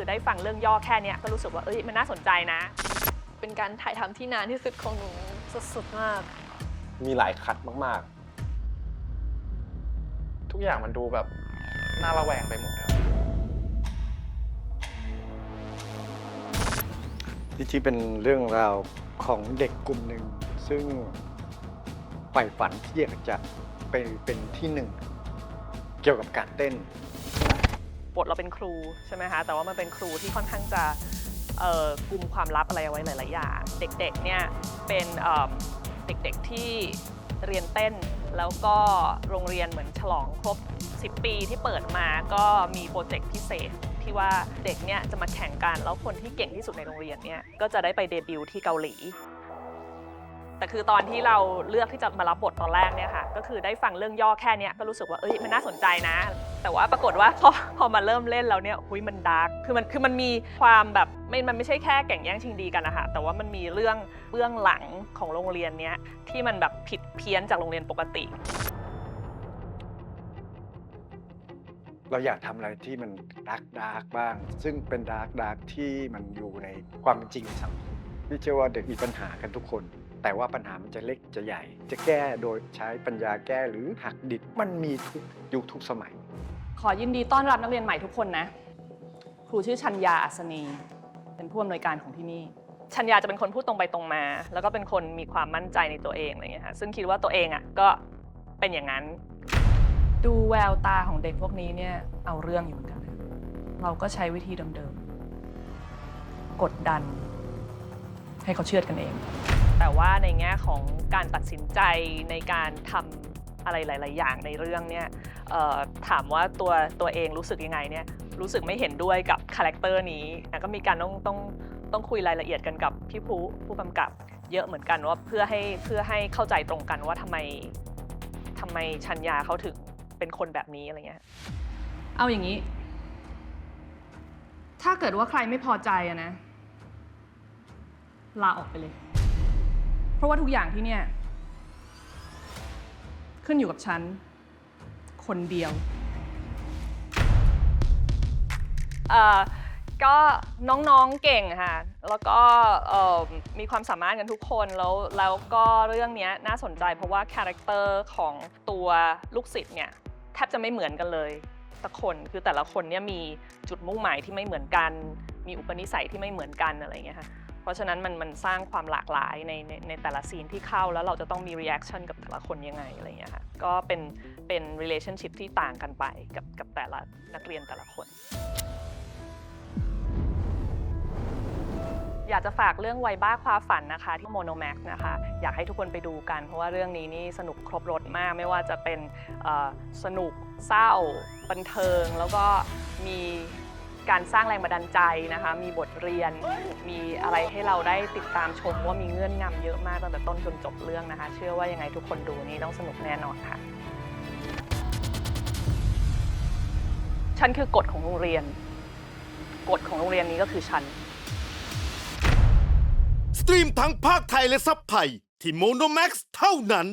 คือได้ฟังเรื่องย่อแค่เนี้ยก็รู้สึกว่าเอ้ยมันน่าสนใจนะ เป็นการถ่ายทำที่นานที่สุดของหนูสุดๆมาก มีหลายคัดมากทุกอย่างมันดูแบบน่าระแวงไปหมดครับจริงๆเป็นเรื่องราวของเด็กกลุ่มหนึ่ง ซึ่งใฝ่ฝันที่อยากจะไปเป็นที่หนึ่ง เกี่ยวกับการเต้น บทเราเป็นครูใช่ไหมคะแต่ว่ามันเป็นครูที่ค่อนข้างจะกลุ่มความลับอะไรเอาไว้หลาย ๆ อย่าง เด็ก ๆ เนี่ยเป็นเด็ก ๆ ที่เรียนเต้น แล้วก็โรงเรียนเหมือนฉลองครบ 10 ปีที่เปิดมาก็มีโปรเจกต์พิเศษที่ว่าเด็กเนี่ยจะมาแข่งกัน แล้วคนที่เก่งที่สุดในโรงเรียนเนี่ยก็จะได้ไปเดบิวต์ที่เกาหลี แต่คือตอนที่เราเลือกที่จะมารับบทตอนแรกเนี่ยค่ะ ก็คือได้ฟังเรื่องย่อแค่นี้ก็รู้สึกว่าเอ้ยมันน่าสนใจนะ แต่ว่าปรากฏว่าพอพอมาเริ่มเล่นแล้วเนี่ยหุยมันดาร์กคือมันคือมันมีความแบบไม่มันไม่ใช่แค่แก่งแย่งชิงดีกันนะคะแต่ว่ามันมีเรื่องเบื้องหลังของโรงเรียนเนี้ยที่มันแบบผิดเพี้ยนจากโรงเรียนปกติ เราอยากทำอะไรที่มันดาร์กดาร์กบ้าง ซึ่งเป็นดาร์กดาร์กที่มันอยู่ในความเป็นจริงสังคม พี่เชื่อว่าเด็กมีปัญหากันทุกคน แต่ว่าปัญหามันจะเล็กจะใหญ่ จะแก้โดยใช้ปัญญาแก้หรือหักดิบมันมีทุกยุคทุกสมัย ขอยินดีต้อนรับนักเรียนใหม่ทุกคนนะ ครูชื่อชัญญาอัศนี เป็นผู้อำนวยการของที่นี่ ชัญญาจะเป็นคนพูดตรงไปตรงมา แล้วก็เป็นคนมีความมั่นใจในตัวเองอะไรเงี้ยค่ะซึ่งคิดว่าตัวเองอะก็เป็นอย่างนั้น ดูแววตาของเด็กพวกนี้เนี่ยเอาเรื่องอยู่เหมือนกัน เราก็ใช้วิธีเดิมๆ กดดัน ให้เขาเชื่อดกันเอง แต่ว่าในแง่ของการตัดสินใจในการทำอะไรหลาย ๆ อย่างในเรื่องเนี่ยถามว่าตัวตัวเองรู้สึกยังไงเนี่ยรู้สึกไม่เห็นด้วยกับคาแรคเตอร์นี้แล้วก็มีการต้องต้องต้องคุยรายละเอียดกันกับพี่ผู้ผู้กำกับเยอะเหมือนกันว่าเพื่อให้เพื่อให้เข้าใจตรงกันว่าทำไมทำไมชัญญาเขาถึงเป็นคนแบบนี้อะไรเงี้ยเอาอย่างนี้ ถ้าเกิดว่าใครไม่พอใจอะนะ ลาออกไปเลย เพราะว่าทุกอย่างที่เนี่ย ขึ้นอยู่กับฉัน คนเดียว เอ่อก็น้องๆเก่งค่ะ แล้วก็เอ่อมีความสามารถกันทุกคน แล้วแล้วก็เรื่องเนี้ยน่าสนใจเพราะว่าคาแรคเตอร์ของตัวลูกศิษย์เนี่ยแทบจะไม่เหมือนกันเลยสักคนคือแต่ละคนเนี่ยมีจุดมุ่งหมายที่ไม่เหมือนกัน มีอุปนิสัยที่ไม่เหมือนกันอะไรอย่างเงี้ยค่ะ ราะฉะนั้นมันมันสร้างความหลากหลายในในในแต่ละซีนที่เข้าแล้วเราจะต้องมี reaction กับแต่ละคนยังไงอะไรอย่างเงี้ยค่ะก็เป็นเป็น relationship ที่ต่างกันไปกับกับแต่ละนักเรียนแต่ละคน อยากจะฝากเรื่องไวบ้าความฝันนะคะที่โมโนแม็กนะคะ อยากให้ทุกคนไปดูกัน เพราะว่าเรื่องนี้นี่สนุกครบรถมากไม่ว่าจะเป็นเออสนุกเศร้าบันเทิง แล้วก็มี การสร้างแรงบันดาลใจนะคะ มีบทเรียน มีอะไรให้เราได้ติดตามชมว่ามีเงื่อนงำเยอะมากตั้งแต่ต้นจนจบเรื่องนะคะ เชื่อว่ายังไงทุกคนดูนี่ต้องสนุกแน่นอนค่ะ ฉันคือกฎของโรงเรียน กฎของโรงเรียนนี้ก็คือฉัน สตรีมทั้งภาคไทยและซับไทยที่โมโนแม็กซ์เท่านั้น